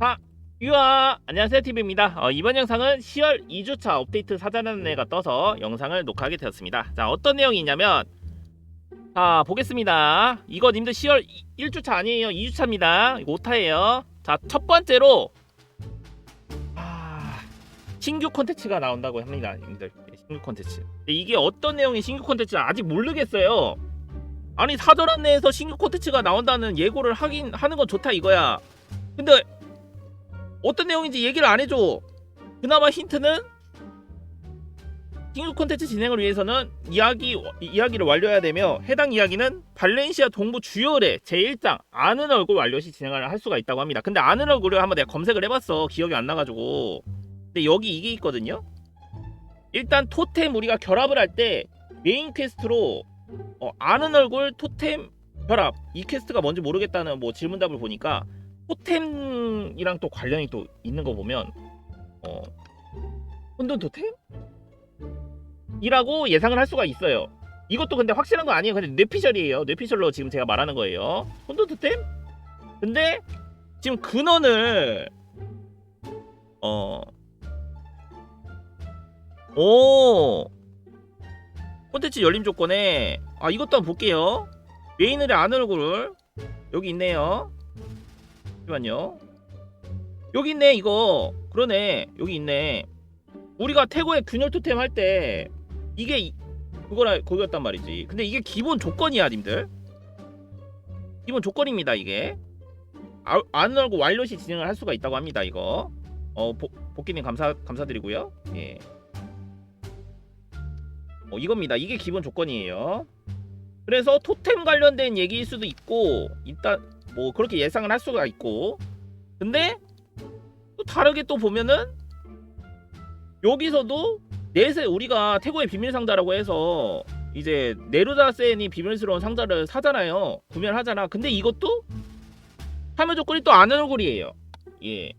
아, 유아 안녕하세요 TV입니다. 어, 이번 영상은 10월 2주차 업데이트 사전 안내가 떠서 영상을 녹화하게 되었습니다. 자 어떤 내용이 있냐면 자 보겠습니다. 이거 님들 10월 1주차 아니에요 2주차입니다. 이거 오타예요. 자첫 번째로 아, 신규 콘텐츠가 나온다고 합니다 님들 네, 신규 콘텐츠. 이게 어떤 내용의 신규 콘텐츠 아직 모르겠어요. 아니 사전 안내에서 신규 콘텐츠가 나온다는 예고를 하긴 하는 건 좋다 이거야. 근데 어떤 내용인지 얘기를 안 해줘. 그나마 힌트는 신규 콘텐츠 진행을 위해서는 이야기 이야기를 완료해야 되며 해당 이야기는 발렌시아 동부 주요래 제1장 아는 얼굴 완료 시 진행을 할 수가 있다고 합니다. 근데 아는 얼굴을 한번 내가 검색을 해봤어. 기억이 안 나가지고. 근데 여기 이게 있거든요. 일단 토템 우리가 결합을 할 때 메인 퀘스트로 어, 아는 얼굴 토템 결합 이 퀘스트가 뭔지 모르겠다는 뭐 질문답을 보니까 토템이랑 또 관련이 또 있는 거 보면 어 혼돈 토템? 이라고 예상을 할 수가 있어요. 이것도 근데 확실한 거 아니에요. 근데 뇌피셜이에요. 뇌피셜로 지금 제가 말하는 거예요. 혼돈 토템? 근데 지금 근원을 어 오, 콘텐츠 열림 조건에 아 이것 도 한번 볼게요. 메인을 아는 얼굴을 여기 있네요. 잠시만요. 여기 있네 이거. 그러네. 여기 있네. 우리가 태고의 균열 토템 할 때 이게 이- 그거라 거기였단 말이지. 근데 이게 기본 조건이야, 님들. 기본 조건입니다, 이게. 아, 아는 얼굴 완료 시 진행을 할 수가 있다고 합니다, 이거. 어, 보, 복기님 감사 감사드리고요. 예. 어, 이겁니다. 이게 기본 조건이에요. 그래서 토템 관련된 얘기일 수도 있고 일단 뭐 그렇게 예상을 할 수가 있고. 근데 또 다르게 또 보면은 여기서도 넷에 우리가 태고의 비밀 상자라고 해서 이제 네루다센이 비밀스러운 상자를 사잖아요. 구매를 하잖아. 근데 이것도 참여 조건이 또 아는 얼굴이에요. 예.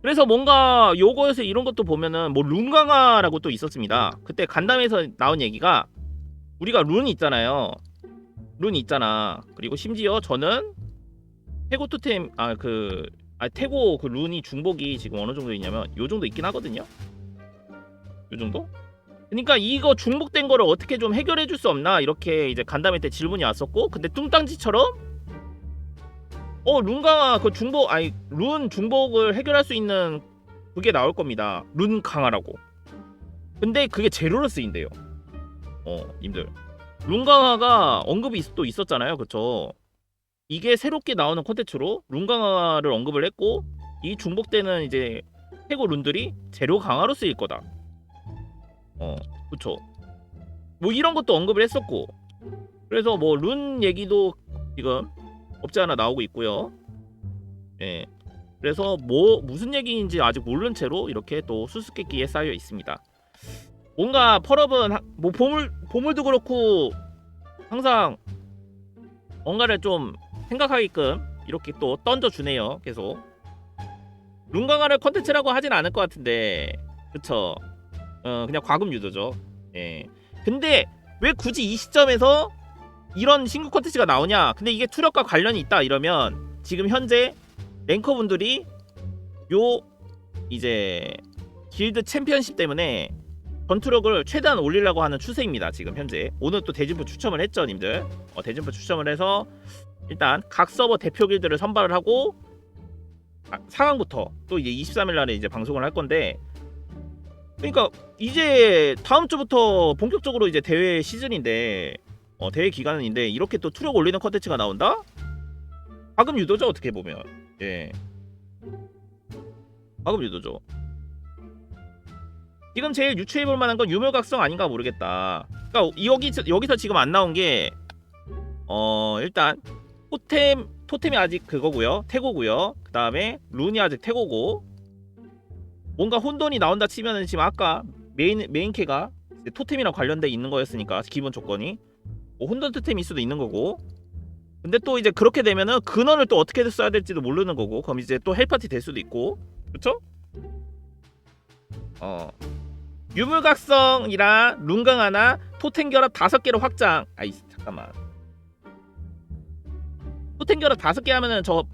그래서 뭔가 요거에서 이런 것도 보면은 뭐 룬강화라고 또 있었습니다. 그때 간담회에서 나온 얘기가 우리가 룬 있잖아요 룬 있잖아. 그리고 심지어 저는 태고 토템 아 그 아, 태고 그 룬이 중복이 지금 어느 정도 있냐면 요 정도 있긴 하거든요. 요 정도? 그러니까 이거 중복된 거를 어떻게 좀 해결해 줄 수 없나 이렇게 이제 간담회 때 질문이 왔었고 근데 뚱땅지처럼 어 룬강화 그 중복 아니 룬 중복을 해결할 수 있는 그게 나올 겁니다. 룬 강화라고. 근데 그게 제로로 쓰인대요. 어 님들 룬강화가 언급이 있- 또 있었잖아요. 그쵸? 이게 새롭게 나오는 콘텐츠로 룬강화를 언급을 했고 이 중복되는 이제 해고 룬들이 재료 강화로 쓰일 거다. 어, 그쵸? 뭐 이런 것도 언급을 했었고 그래서 뭐 룬 얘기도 지금 없지 않아 나오고 있고요. 예. 그래서 뭐 무슨 얘기인지 아직 모르는 채로 이렇게 또 수수께끼에 쌓여 있습니다. 뭔가 펄업은 하- 뭐 보물 보물도 그렇고 항상 뭔가를 좀 생각하게끔 이렇게 또 던져 주네요. 계속 룬강화를 컨텐츠라고 하진 않을 것 같은데 그쵸? 어 그냥 과금 유도죠. 예. 근데 왜 굳이 이 시점에서 이런 신규 컨텐츠가 나오냐? 근데 이게 투력과 관련이 있다 이러면 지금 현재 랭커분들이 요 이제 길드 챔피언십 때문에 전투력을 최대한 올리려고 하는 추세입니다. 지금 현재 오늘 또 대진표 추첨을 했죠, 님들. 어, 대진표 추첨을 해서 일단 각 서버 대표 길드를 선발을 하고 아, 상황부터 또 이제 23일 날에 이제 방송을 할 건데 그러니까 이제 다음 주부터 본격적으로 이제 대회 시즌인데 어, 대회 기간인데 이렇게 또 투력 올리는 컨텐츠가 나온다? 과금 유도죠 어떻게 보면 예 과금 유도죠 지금 제일 유추해 볼 만한 건 유물각성 아닌가 모르겠다. 그러니까 여기 여기서 지금 안 나온 게 어, 일단 토템 토템이 아직 그거고요. 태고고요. 그다음에 룬이 아직 태고고 뭔가 혼돈이 나온다 치면은 지금 아까 메인 메인 캐가 이제 토템이랑 관련돼 있는 거였으니까 기본 조건이 뭐 혼돈 토템일 수도 있는 거고 근데 또 이제 그렇게 되면은 근원을 또 어떻게 써야 될지도 모르는 거고 그럼 이제 또 헬파티 될 수도 있고 그렇죠? 어 유물각성이랑 룬강 하나 토템 결합 다섯 개로 확장. 아이 잠깐만. 토템 결합 다섯 개 하면은 저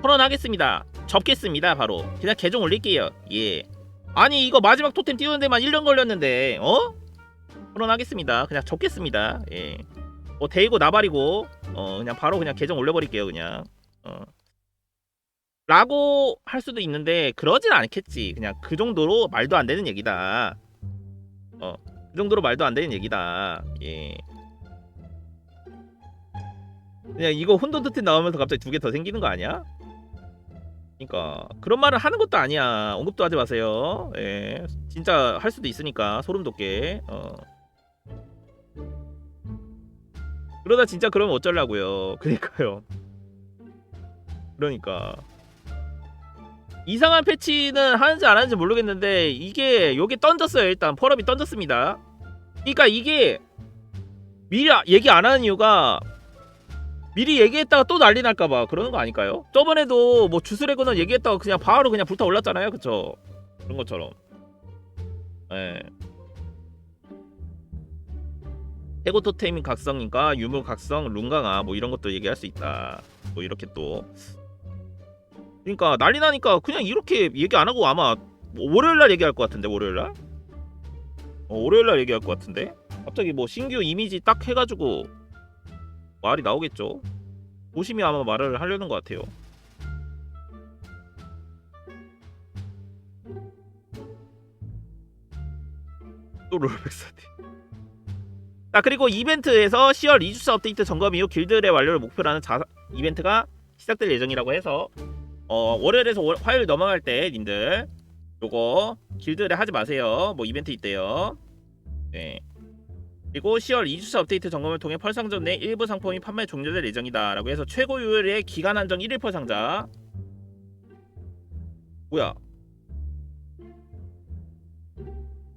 토론하겠습니다. 접겠습니다. 바로 그냥 계정 올릴게요. 예. 아니 이거 마지막 토템 띄우는 데만 1년 걸렸는데 어? 토론하겠습니다. 그냥 접겠습니다. 예. 뭐 대이고 나발이고 어 그냥 바로 그냥 계정 올려버릴게요. 그냥 어. 라고 할 수도 있는데 그러진 않겠지. 그냥 그 정도로 말도 안 되는 얘기다. 어, 그 정도로 말도 안 되는 얘기다. 예. 그냥 이거 혼돈토템 나오면서 갑자기 두 개 더 생기는 거 아니야? 그러니까 그런 말을 하는 것도 아니야. 언급도 하지 마세요. 예. 진짜 할 수도 있으니까 소름 돋게. 어. 그러다 진짜 그러면 어쩌려고요. 그러니까요. 그러니까 이상한 패치는 하는지 안 하는지 모르겠는데 이게 여기 던졌어요 일단. 펄업이 던졌습니다. 그러니까 이게 미리 아- 얘기 안 하는 이유가 미리 얘기했다가 또 난리 날까봐 그러는 거 아닐까요? 저번에도 뭐 주스레고는 얘기했다가 그냥 바로 그냥 불타 올랐잖아요. 그쵸? 그런 것처럼. 예. 해고 토템인 각성이니까 유물 각성 룬강화 뭐 이런 것도 얘기할 수 있다. 뭐 이렇게 또 그러니까 난리 나니까 그냥 이렇게 얘기 안 하고 아마 뭐 월요일 날 얘기할 것 같은데 월요일 날? 어, 월요일 날 얘기할 것 같은데 갑자기 뭐 신규 이미지 딱 해가지고 말이 나오겠죠. 조심히 아마 말을 하려는 것 같아요. 또 롤백 사태. 자 그리고 이벤트에서 10월 2주차 업데이트 점검 이후 길드의 완료를 목표로 하는 자, 이벤트가 시작될 예정이라고 해서 어 월요일에서 월, 화요일 넘어갈 때 님들 요거 길드를 하지 마세요. 뭐 이벤트 있대요. 네. 그리고 10월 2주차 업데이트 점검을 통해 펄상점 내 일부 상품이 판매 종료될 예정이다 라고 해서 최고율의 기간 한정 1일 펄상자. 뭐야?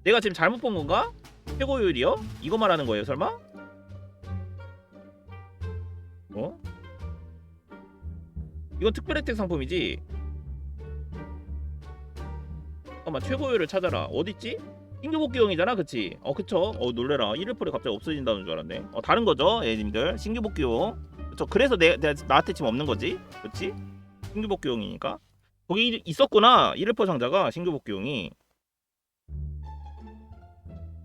내가 지금 잘못 본 건가? 최고율이요? 이거 말하는 거예요, 설마? 어? 이건 특별 혜택 상품이지. 잠깐만 최고율을 찾아라. 어딨지? 신규복귀용이잖아, 그치? 어, 그쵸? 어, 놀래라. 1일폴이 갑자기 없어진다는 줄 알았네. 어, 다른 거죠, 애님들. 신규복귀용. 그쵸? 그래서 내, 내, 나한테 지금 없는 거지? 그치? 신규복귀용이니까. 거기 있었구나. 1일폴 상자가 신규복귀용이.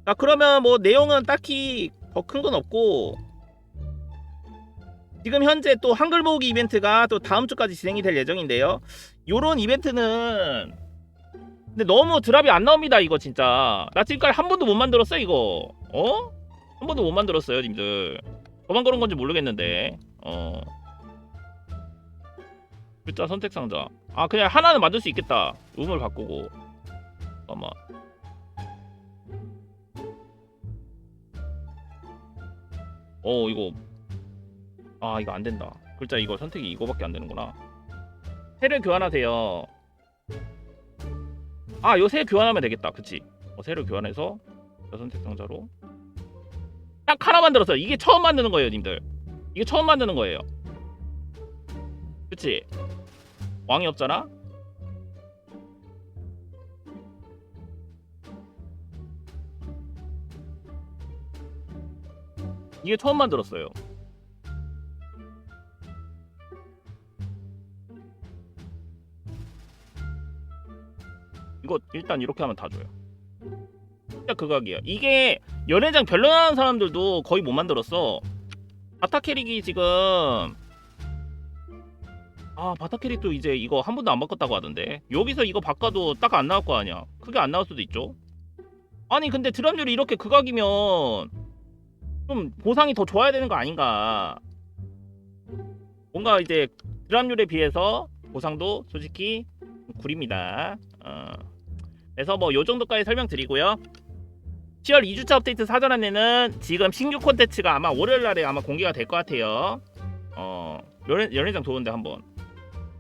자, 그러면 뭐 내용은 딱히 더 큰 건 없고, 지금 현재 또 한글 모으기 이벤트가 또 다음 주까지 진행이 될 예정인데요. 요런 이벤트는 근데 너무 드랍이 안 나옵니다 이거 진짜. 나 지금까지 한 번도 못 만들었어 이거. 어? 한 번도 못 만들었어요 님들. 저만 그런 건지 모르겠는데. 어. 글자 선택 상자. 아 그냥 하나는 만들 수 있겠다. 음을 바꾸고. 잠깐만. 어 이거 아 이거 안 된다. 글자 이거 선택이 이거밖에 안 되는구나. 새를 교환하세요. 아, 요 새 교환하면 되겠다. 그치? 어, 새를 교환해서 저 선택 상자로 딱 하나 만들었어요. 이게 처음 만드는 거예요, 님들. 이게 처음 만드는 거예요. 그치? 왕이 없잖아? 이게 처음 만들었어요. 이거 일단 이렇게 하면 다 줘요. 진짜 극악이야. 이게 연회장 별로 나는 사람들도 거의 못 만들었어. 바타 캐릭이 지금 아 바타 캐릭도 이제 이거 한 번도 안 바꿨다고 하던데 여기서 이거 바꿔도 딱 안 나올 거 아니야. 크게 안 나올 수도 있죠. 아니 근데 드랍률이 이렇게 극악이면 좀 보상이 더 좋아야 되는 거 아닌가? 뭔가 이제 드랍률에 비해서 보상도 솔직히 구립니다. 어. 그래서 뭐 요 정도까지 설명드리고요. 10월 2주차 업데이트 사전 안내는 지금 신규 콘텐츠가 아마 월요일 날에 아마 공개가 될 것 같아요. 어, 연예장 좋은데 한번.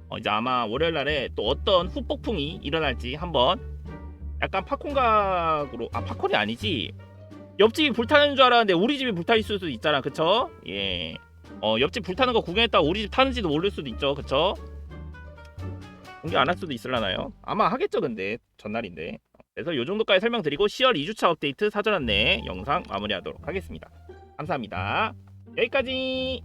어, 이제 아마 월요일 날에 또 어떤 후폭풍이 일어날지 한번 약간 팝콘각으로 아 팝콘이 아니지 옆집이 불타는 줄 알았는데 우리 집이 불타일 수도 있잖아 그쵸 예 어 옆집 불타는 거 구경했다가 우리 집 타는지도 모를 수도 있죠 그쵸 공개 안 할 수도 있을라나요? 아마 하겠죠 근데. 전날인데. 그래서 요 정도까지 설명드리고 10월 2주차 업데이트 사전 안내 영상 마무리하도록 하겠습니다. 감사합니다. 여기까지